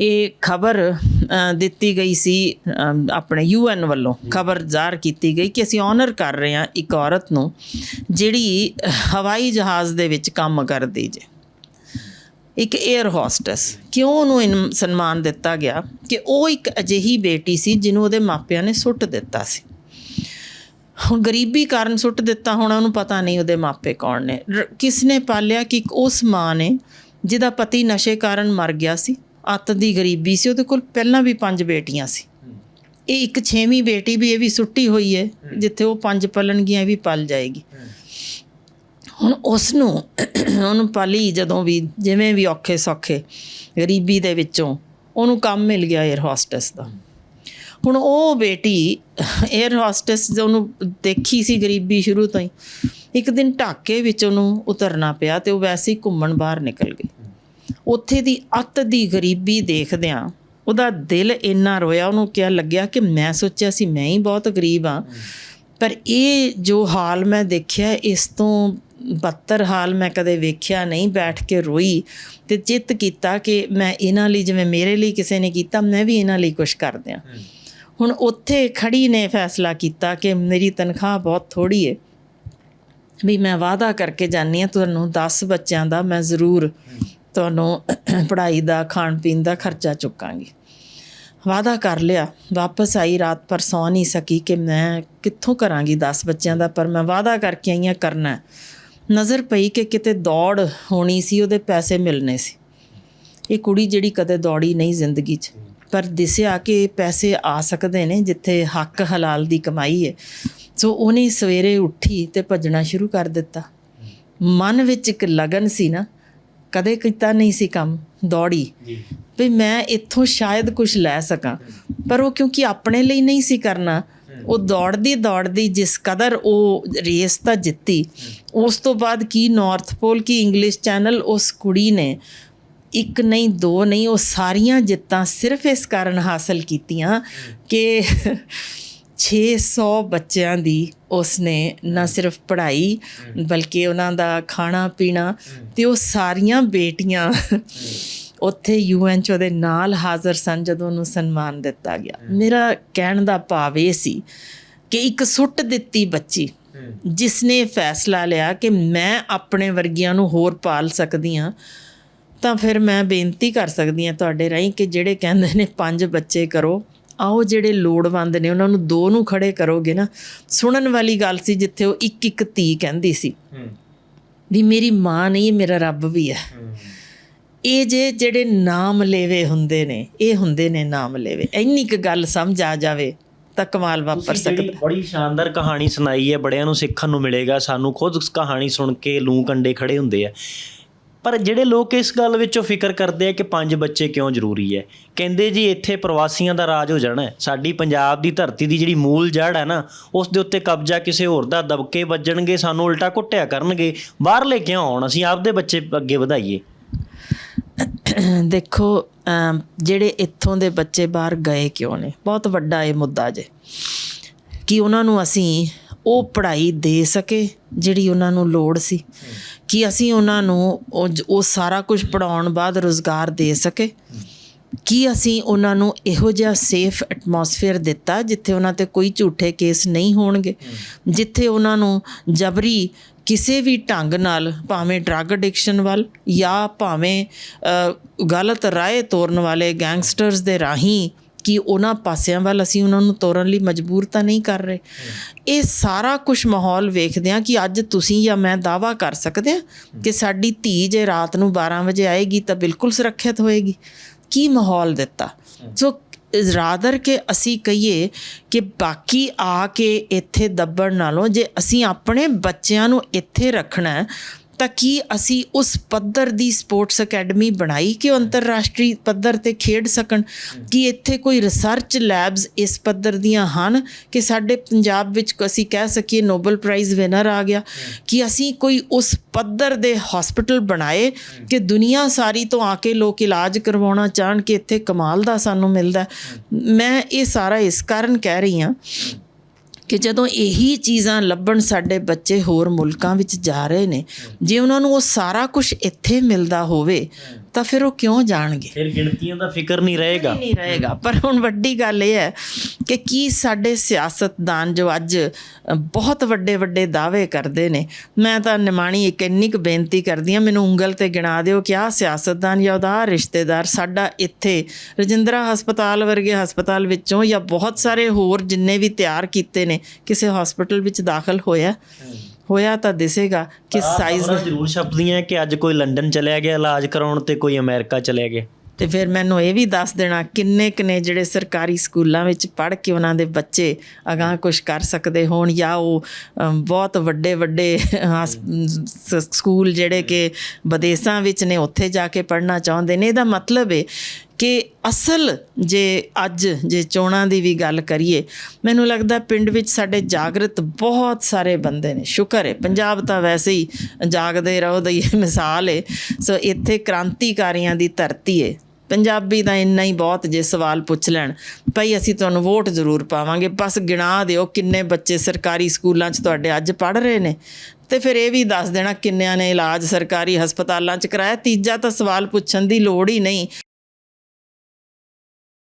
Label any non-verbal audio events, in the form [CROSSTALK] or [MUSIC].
ਇਹ ਖਬਰ ਦਿੱਤੀ ਗਈ ਸੀ ਅ, ਆਪਣੇ ਯੂਐਨ ਵੱਲੋਂ। ਖਬਰ ਜ਼ਾਹਰ ਕੀਤੀ ਗਈ ਕਿ ਅਸੀਂ ਆਨਰ ਕਰ ਰਹੇ ਹਾਂ ਇੱਕ ਔਰਤ ਨੂੰ ਜਿਹੜੀ ਹਵਾਈ ਜਹਾਜ਼ ਦੇ ਵਿੱਚ ਕੰਮ ਕਰਦੀ ਜੇ। ਇੱਕ 에ਅਰ ਹੋਸਟਸ ਕਿਉਂ ਉਹਨੂੰ ਇਨ ਸਨਮਾਨ ਦਿੱਤਾ ਗਿਆ? ਕਿ ਉਹ ਇੱਕ ਅਜਿਹੀ ਬੇਟੀ ਸੀ ਜਿਹਨੂੰ ਉਹਦੇ ਮਾਪਿਆਂ ਨੇ ਸੁੱਟ ਦਿੱਤਾ ਸੀ। ਹੁਣ ਗਰੀਬੀ ਕਾਰਨ ਸੁੱਟ ਦਿੱਤਾ ਹੋਣਾ ਉਹਨੂੰ ਪਤਾ ਨਹੀਂ ਉਹਦੇ ਮਾਪੇ ਕੌਣ ਨੇ। ਰ- ਕਿਸ ਨੇ ਪਾਲਿਆ ਕਿ ਇੱਕ ਉਸ ਮਾਂ ਨੇ ਜਿਹਦਾ ਪਤੀ ਨਸ਼ੇ ਕਾਰਨ ਮਰ ਗਿਆ ਸੀ? ਅੱਤ ਦੀ ਗਰੀਬੀ ਸੀ ਉਹਦੇ ਕੋਲ ਪਹਿਲਾਂ ਵੀ ਪੰਜ ਬੇਟੀਆਂ ਸੀ। ਇਹ ਇੱਕ ਛੇਵੀਂ ਬੇਟੀ ਵੀ ਇਹ ਵੀ ਸੁੱਟੀ ਹੋਈ ਹੈ ਜਿੱਥੇ ਉਹ ਪੰਜ ਪਲਣਗੀਆਂ ਇਹ ਵੀ ਪਲ ਜਾਏਗੀ। ਹੁਣ ਉਸ ਨੂੰ ਉਹਨੂੰ ਪਾਲੀ ਜਦੋਂ ਵੀ ਜਿਵੇਂ ਵੀ ਔਖੇ ਸੌਖੇ ਗਰੀਬੀ ਦੇ ਵਿੱਚੋਂ ਉਹਨੂੰ ਕੰਮ ਮਿਲ ਗਿਆ 에ਅਰ ਹੋਸਟਸ ਦਾ। ਹੁਣ ਉਹ ਬੇਟੀ 에ਅਰ ਹੋਸਟਸ ਉਹਨੂੰ ਦੇਖੀ ਸੀ ਗਰੀਬੀ ਸ਼ੁਰੂ ਤੋਂ ਹੀ ਇੱਕ ਦਿਨ ਢਾਕੇ ਵਿੱਚ ਉਹਨੂੰ ਉਤਰਨਾ ਪਿਆ ਤੇ ਉਹ ਵੈਸੇ ਹੀ ਘੁੰਮਣ ਬਾਹਰ ਨਿਕਲ ਗਈ। ਉੱਥੇ ਦੀ ਅੱਤ ਦੀ ਗਰੀਬੀ ਦੇਖਦਿਆਂ ਉਹਦਾ ਦਿਲ ਇੰਨਾ ਰੋਇਆ ਉਹਨੂੰ ਕਿਹਾ ਲੱਗਿਆ ਕਿ ਮੈਂ ਸੋਚਿਆ ਸੀ ਮੈਂ ਹੀ ਬਹੁਤ ਗਰੀਬ ਆ ਪਰ ਇਹ ਜੋ ਹਾਲ ਮੈਂ ਦੇਖਿਆ ਇਸ ਤੋਂ ਬੱਤਰ ਹਾਲ ਮੈਂ ਕਦੇ ਵੇਖਿਆ ਨਹੀਂ। ਬੈਠ ਕੇ ਰੋਈ ਤੇ ਚਿੱਤ ਕੀਤਾ ਕਿ ਮੈਂ ਇਹਨਾਂ ਲਈ ਜਿਵੇਂ ਮੇਰੇ ਲਈ ਕਿਸੇ ਨੇ ਕੀਤਾ ਮੈਂ ਵੀ ਇਹਨਾਂ ਲਈ ਕੁਝ ਕਰ ਦਿਆਂ। ਹੁਣ ਉੱਥੇ ਖੜੀ ਨੇ ਫੈਸਲਾ ਕੀਤਾ ਕਿ ਮੇਰੀ ਤਨਖਾਹ ਬਹੁਤ ਥੋੜੀ ਹੈ ਵੀ ਮੈਂ ਵਾਅਦਾ ਕਰਕੇ ਜਾਨੀ ਆ ਤੁਹਾਨੂੰ 10 ਬੱਚਿਆਂ ਦਾ ਮੈਂ ਜ਼ਰੂਰ ਤੁਹਾਨੂੰ ਪੜ੍ਹਾਈ ਦਾ ਖਾਣ ਪੀਣ ਦਾ ਖਰਚਾ ਚੁੱਕਾਂਗੀ। ਵਾਅਦਾ ਕਰ ਲਿਆ। ਵਾਪਸ ਆਈ, ਰਾਤ ਪਰ ਸੌ ਨਹੀਂ ਸਕੀ ਕਿ ਮੈਂ ਕਿੱਥੋਂ ਕਰਾਂਗੀ 10 ਬੱਚਿਆਂ ਦਾ, ਪਰ ਮੈਂ ਵਾਅਦਾ ਕਰਕੇ ਆਈਆਂ ਕਰਨਾ ਨਜ਼ਰ ਪਈ ਕਿ ਕਿਤੇ ਦੌੜ ਹੋਣੀ ਸੀ, ਉਹਦੇ ਪੈਸੇ ਮਿਲਨੇ ਸੀ। ਇਹ ਕੁੜੀ ਜਿਹੜੀ ਕਦੇ ਦੌੜੀ ਨਹੀਂ ਜ਼ਿੰਦਗੀ 'ਚ। ਪਰ ਦਿਸਿਆ ਕਿ ਪੈਸੇ ਆ ਸਕਦੇ ਨੇ, ਜਿੱਥੇ ਹੱਕ ਹਲਾਲ ਦੀ ਕਮਾਈ ਹੈ। ਸੋ ਉਹਨੇ ਸਵੇਰੇ ਉੱਠੀ ਤੇ ਭੱਜਣਾ ਸ਼ੁਰੂ ਕਰ ਦਿੱਤਾ। ਮਨ ਵਿੱਚ ਇੱਕ ਲਗਨ ਸੀ ਨਾ ਕਦੇ ਕੀਤਾ ਨਹੀਂ ਸੀ ਕੰਮ ਦੌੜੀ। ਵੀ ਮੈਂ ਇੱਥੋਂ ਸ਼ਾਇਦ ਕੁਝ ਲੈ ਸਕਾਂ। ਪਰ ਉਹ ਕਿਉਂਕਿ ਆਪਣੇ ਲਈ ਨਹੀਂ ਸੀ ਕਰਨਾ ਉਹ ਦੌੜਦੀ ਦੌੜਦੀ ਜਿਸ ਕਦਰ ਉਹ ਰੇਸ ਤਾਂ ਜਿੱਤੀ। ਉਸ ਤੋਂ ਬਾਅਦ ਕੀ ਨਾਰਥ ਪੋਲ ਕੀ ਇੰਗਲਿਸ਼ ਚੈਨਲ ਉਸ ਕੁੜੀ ਨੇ ਇੱਕ ਨਹੀਂ ਦੋ ਨਹੀਂ ਉਹ ਸਾਰੀਆਂ ਜਿੱਤਾਂ ਸਿਰਫ ਇਸ ਕਾਰਨ ਹਾਸਲ ਕੀਤੀਆਂ ਕਿ 600 ਬੱਚਿਆਂ ਦੀ ਉਸਨੇ ਨਾ ਸਿਰਫ ਪੜ੍ਹਾਈ ਬਲਕਿ ਉਹਨਾਂ ਦਾ ਖਾਣਾ ਪੀਣਾ ਤੇ ਉਹ ਸਾਰੀਆਂ ਬੇਟੀਆਂ ਉੱਥੇ ਯੂਐਨ ਚ ਉਹਦੇ ਨਾਲ ਹਾਜ਼ਰ ਸਨ ਜਦੋਂ ਉਹਨੂੰ ਸਨਮਾਨ ਦਿੱਤਾ ਗਿਆ। ਮੇਰਾ ਕਹਿਣ ਦਾ ਭਾਵ ਇਹ ਸੀ ਕਿ ਇੱਕ ਸੁੱਟ ਦਿੱਤੀ ਬੱਚੀ ਜਿਸ ਨੇ ਫੈਸਲਾ ਲਿਆ ਕਿ ਮੈਂ ਆਪਣੇ ਵਰਗੀਆਂ ਨੂੰ ਹੋਰ ਪਾਲ ਸਕਦੀ ਹਾਂ ਤਾਂ ਫਿਰ ਮੈਂ ਬੇਨਤੀ ਕਰ ਸਕਦੀ ਹਾਂ ਤੁਹਾਡੇ ਰਾਹੀਂ ਕਿ ਜਿਹੜੇ ਕਹਿੰਦੇ ਨੇ ਪੰਜ ਬੱਚੇ ਕਰੋ। ਆਓ ਜਿਹੜੇ ਲੋੜਵੰਦ ਨੇ ਉਹਨਾਂ ਨੂੰ ਦੋ ਨੂੰ ਖੜੇ ਕਰੋਗੇ ਨਾ ਸੁਣਨ ਵਾਲੀ ਗੱਲ ਸੀ ਜਿੱਥੇ ਉਹ ਇੱਕ ਇੱਕ ਧੀ ਕਹਿੰਦੀ ਸੀ ਵੀ ਮੇਰੀ ਮਾਂ ਨਹੀਂ ਮੇਰਾ ਰੱਬ ਵੀ ਹੈ। ਇਹ ਜੇ ਜਿਹੜੇ ਨਾਮ ਲੈਵੇ ਹੁੰਦੇ ਨੇ ਇਹ ਹੁੰਦੇ ਨੇ ਨਾਮ ਲੈਵੇ। ਇੰਨੀ ਕੁ ਗੱਲ ਸਮਝ ਆ ਜਾਵੇ ਤਾਂ ਕਮਾਲ ਵਾਪਰ ਸਕਦਾ। ਬੜੀ ਸ਼ਾਨਦਾਰ ਕਹਾਣੀ ਸੁਣਾਈ ਹੈ ਬੜਿਆਂ ਨੂੰ ਸਿੱਖਣ ਨੂੰ ਮਿਲੇਗਾ ਸਾਨੂੰ ਖੁਦ ਕਹਾਣੀ ਸੁਣ ਕੇ ਲੂ ਕੰਡੇ ਖੜੇ ਹੁੰਦੇ ਆ। ਪਰ ਜਿਹੜੇ ਲੋਕ ਇਸ ਗੱਲ ਵਿੱਚੋਂ ਫਿਕਰ ਕਰਦੇ ਆ ਕਿ ਪੰਜ ਬੱਚੇ ਕਿਉਂ ਜ਼ਰੂਰੀ ਹੈ, ਕਹਿੰਦੇ ਜੀ ਇੱਥੇ ਪ੍ਰਵਾਸੀਆਂ ਦਾ ਰਾਜ ਹੋ ਜਾਣਾ ਸਾਡੀ ਪੰਜਾਬ ਦੀ ਧਰਤੀ ਦੀ ਜਿਹੜੀ ਮੂਲ ਜੜ ਹੈ ਨਾ, ਉਸ ਦੇ ਉੱਤੇ ਕਬਜ਼ਾ ਕਿਸੇ ਹੋਰ ਦਾ ਦਬਕੇ ਵੱਜਣਗੇ, ਸਾਨੂੰ ਉਲਟਾ ਕੁੱਟਿਆ ਕਰਨਗੇ, ਬਾਹਰਲੇ ਕਿਉਂ ਆਉਣ? ਅਸੀਂ ਆਪਦੇ ਬੱਚੇ ਅੱਗੇ ਵਧਾਈਏ। ਦੇਖੋ ਜਿਹੜੇ ਇੱਥੋਂ ਦੇ ਬੱਚੇ ਬਾਹਰ ਗਏ ਕਿਉਂ ਨੇ? ਬਹੁਤ ਵੱਡਾ ਇਹ ਮੁੱਦਾ ਜੇ। ਕਿ ਉਹਨਾਂ ਨੂੰ ਅਸੀਂ ਉਹ ਪੜ੍ਹਾਈ ਦੇ ਸਕੇ, ਜਿਹੜੀ ਉਹਨਾਂ ਨੂੰ ਲੋੜ ਸੀ। ਕਿ ਅਸੀਂ ਉਹਨਾਂ ਨੂੰ ਉਹ ਜ- ਉਹ ਸਾਰਾ ਕੁਝ ਪੜਾਉਣ ਬਾਅਦ ਰੋਜ਼ਗਾਰ ਦੇ ਸਕੇ। ਕੀ ਅਸੀਂ ਉਹਨਾਂ ਨੂੰ ਇਹੋ ਜਿਹਾ ਸੇਫ ਐਟਮੋਸਫੇਅਰ ਦਿੱਤਾ, ਜਿੱਥੇ ਉਹਨਾਂ ਤੇ ਕੋਈ ਝੂਠੇ ਕੇਸ ਨਹੀਂ ਹੋਣਗੇ। ਜਿੱਥੇ ਉਹਨਾਂ ਨੂੰ ਜਬਰੀ ਕਿਸੇ ਵੀ ਢੰਗ ਨਾਲ, ਭਾਵੇਂ ਡਰੱਗ ਐਡਿਕਸ਼ਨ ਵੱਲ ਜਾਂ ਭਾਵੇਂ ਗਲਤ ਰਾਏ ਤੋਰਨ ਵਾਲੇ ਗੈਂਗਸਟਰਸ ਦੇ ਰਾਹੀਂ ਕਿ ਉਹਨਾਂ ਪਾਸਿਆਂ ਵੱਲ ਅਸੀਂ ਉਹਨਾਂ ਨੂੰ ਤੋਰਨ ਲਈ ਮਜਬੂਰ ਤਾਂ ਨਹੀਂ ਕਰ ਰਹੇ। ਇਹ ਸਾਰਾ ਕੁਝ ਮਾਹੌਲ ਵੇਖਦੇ ਆ ਕਿ ਅੱਜ ਤੁਸੀਂ ਜਾਂ ਮੈਂ ਦਾਵਾ ਕਰ ਸਕਦੇ ਆ ਕਿ ਸਾਡੀ ਧੀ ਜੇ ਰਾਤ ਨੂੰ 12 ਵਜੇ ਆਏਗੀ ਤਾਂ ਬਿਲਕੁਲ ਸੁਰੱਖਿਅਤ ਹੋਏਗੀ। ਕੀ ਮਾਹੌਲ ਦਿੱਤਾ? ਸੋ ਰਾਦਰ ਕਿ ਅਸੀਂ ਕਹੀਏ ਕਿ ਬਾਕੀ ਆ ਕੇ ਇੱਥੇ ਦੱਬਣ ਨਾਲੋਂ ਜੇ ਅਸੀਂ ਆਪਣੇ ਬੱਚਿਆਂ ਨੂੰ ਇੱਥੇ ਰੱਖਣਾ ਤਾਂ ਕੀ ਅਸੀਂ ਉਸ ਪੱਧਰ ਦੀ ਸਪੋਰਟਸ ਅਕੈਡਮੀ ਬਣਾਈ ਕਿ ਅੰਤਰਰਾਸ਼ਟਰੀ ਪੱਧਰ ਤੇ ਖੇਡ ਸਕਣ? ਕਿ ਇੱਥੇ ਕੋਈ ਰਿਸਰਚ ਲੈਬਸ ਇਸ ਪੱਧਰ ਦੀਆਂ ਹਨ ਕਿ ਸਾਡੇ ਪੰਜਾਬ ਵਿੱਚ ਅਸੀਂ ਕਹਿ ਸਕੀਏ ਨੋਬਲ ਪ੍ਰਾਈਜ਼ ਵਿਨਰ ਆ ਗਿਆ? ਕਿ ਅਸੀਂ ਕੋਈ ਉਸ ਪੱਧਰ ਦੇ ਹਸਪੀਟਲ ਬਣਾਏ ਕਿ ਦੁਨੀਆ ਸਾਰੀ ਤੋਂ ਆ ਕੇ ਲੋਕ ਇਲਾਜ ਕਰਵਾਉਣਾ ਚਾਹਣ ਕਿ ਇੱਥੇ ਕਮਾਲ ਦਾ ਸਾਨੂੰ ਮਿਲਦਾ। ਮੈਂ ਇਹ ਸਾਰਾ ਇਸ ਕਾਰਨ ਕਹਿ ਰਹੀ ਹਾਂ ਕਿ ਜਦੋਂ ਇਹੀ ਚੀਜ਼ਾਂ ਲੱਭਣ ਸਾਡੇ ਬੱਚੇ ਹੋਰ ਮੁਲਕਾਂ ਵਿੱਚ ਜਾ ਰਹੇ ਨੇ, ਜੇ ਉਹਨਾਂ ਨੂੰ ਉਹ ਸਾਰਾ ਕੁਝ ਇੱਥੇ ਮਿਲਦਾ ਹੋਵੇ ਤਾਂ ਫਿਰ ਉਹ ਕਿਉਂ ਜਾਣਗੇ? ਫਿਰ ਗਿਣਤੀਆਂ ਦਾ ਫਿਕਰ ਨਹੀਂ ਰਹੇਗਾ। ਨਹੀਂ ਰਹੇਗਾ। ਪਰ ਹੁਣ ਵੱਡੀ ਗੱਲ ਇਹ ਹੈ ਕਿ ਕੀ ਸਾਡੇ ਸਿਆਸਤਦਾਨ ਜੋ ਅੱਜ ਬਹੁਤ ਵੱਡੇ ਵੱਡੇ ਦਾਅਵੇ ਕਰਦੇ ਨੇ। ਮੈਂ ਤਾਂ ਨਿਮਾਣੀ ਇੱਕ ਇੰਨੀ ਕੁ ਬੇਨਤੀ ਕਰਦੀ ਹਾਂ ਮੈਨੂੰ ਉਂਗਲ ਤੇ ਗਿਣਾ ਦਿਓ ਕਿ ਆਹ ਸਿਆਸਤਦਾਨ ਜਾਂ ਉਹਦਾ ਰਿਸ਼ਤੇਦਾਰ ਸਾਡਾ ਇੱਥੇ ਰਜਿੰਦਰਾ ਹਸਪਤਾਲ ਵਰਗੇ ਹਸਪਤਾਲ ਵਿੱਚੋਂ ਜਾਂ ਬਹੁਤ ਸਾਰੇ ਹੋਰ ਜਿੰਨੇ ਵੀ ਤਿਆਰ ਕੀਤੇ ਨੇ ਕਿਸੇ ਹਸਪੀਟਲ ਵਿੱਚ ਦਾਖਲ ਹੋਇਆ। ਹੋਇਆ ਤਾਂ ਦਿਸੇਗਾ ਕਿ ਸਾਈਜ਼ ਜ਼ਰੂਰ ਛਪਦੀਆਂ ਕਿ ਅੱਜ ਕੋਈ ਲੰਡਨ ਚਲਿਆ ਗਿਆ ਇਲਾਜ ਕਰਾਉਣ ਤੇ ਕੋਈ ਅਮਰੀਕਾ ਚਲਿਆ ਗਿਆ। ਤੇ ਫਿਰ ਮੈਨੂੰ ਇਹ ਵੀ ਦੱਸ ਦੇਣਾ ਕਿੰਨੇ ਕੁ ਨੇ ਜਿਹੜੇ ਸਰਕਾਰੀ ਸਕੂਲਾਂ ਵਿੱਚ ਪੜ੍ਹ ਕੇ ਉਹਨਾਂ ਦੇ ਬੱਚੇ ਅਗਾਂਹ ਕੁਝ ਕਰ ਸਕਦੇ ਹੋਣ ਜਾਂ ਉਹ ਬਹੁਤ ਵੱਡੇ ਵੱਡੇ ਸਕੂਲ ਜਿਹੜੇ ਕਿ ਵਿਦੇਸ਼ਾਂ ਵਿੱਚ ਨੇ ਉੱਥੇ ਜਾ ਕੇ ਪੜ੍ਹਨਾ ਚਾਹੁੰਦੇ ਨੇ। ਇਹਦਾ ਮਤਲਬ ਹੈ ਕਿ ਅਸਲ ਜੇ ਅੱਜ ਜੇ ਚੋਣਾਂ ਦੀ ਵੀ ਗੱਲ ਕਰੀਏ, ਮੈਨੂੰ ਲੱਗਦਾ ਪਿੰਡ ਵਿੱਚ ਸਾਡੇ ਜਾਗਰਤ ਬਹੁਤ ਸਾਰੇ ਬੰਦੇ ਨੇ, ਸ਼ੁਕਰ ਹੈ। ਪੰਜਾਬ ਤਾਂ ਵੈਸੇ ਹੀ ਜਾਗਦੇ ਰਹੋ ਦੀ ਇਹ [LAUGHS] ਮਿਸਾਲ ਹੈ। ਸੋ ਇੱਥੇ ਕ੍ਰਾਂਤੀਕਾਰੀਆਂ ਦੀ ਧਰਤੀ ਹੈ। ਪੰਜਾਬੀ ਤਾਂ ਇੰਨਾ ਹੀ ਬਹੁਤ ਜੇ ਸਵਾਲ ਪੁੱਛ ਲੈਣ, ਭਈ ਅਸੀਂ ਤੁਹਾਨੂੰ ਵੋਟ ਜ਼ਰੂਰ ਪਾਵਾਂਗੇ, ਬਸ ਗਿਣਾ ਦਿਓ ਕਿੰਨੇ ਬੱਚੇ ਸਰਕਾਰੀ ਸਕੂਲਾਂ 'ਚ ਤੁਹਾਡੇ ਅੱਜ ਪੜ੍ਹ ਰਹੇ ਨੇ। ਤੇ ਫਿਰ ਇਹ ਵੀ ਦੱਸ ਦੇਣਾ ਕਿੰਨਿਆਂ ਨੇ ਇਲਾਜ ਸਰਕਾਰੀ ਹਸਪਤਾਲਾਂ 'ਚ ਕਰਾਇਆ। ਤੀਜਾ ਤਾਂ ਸਵਾਲ ਪੁੱਛਣ ਦੀ ਲੋੜ ਹੀ ਨਹੀਂ।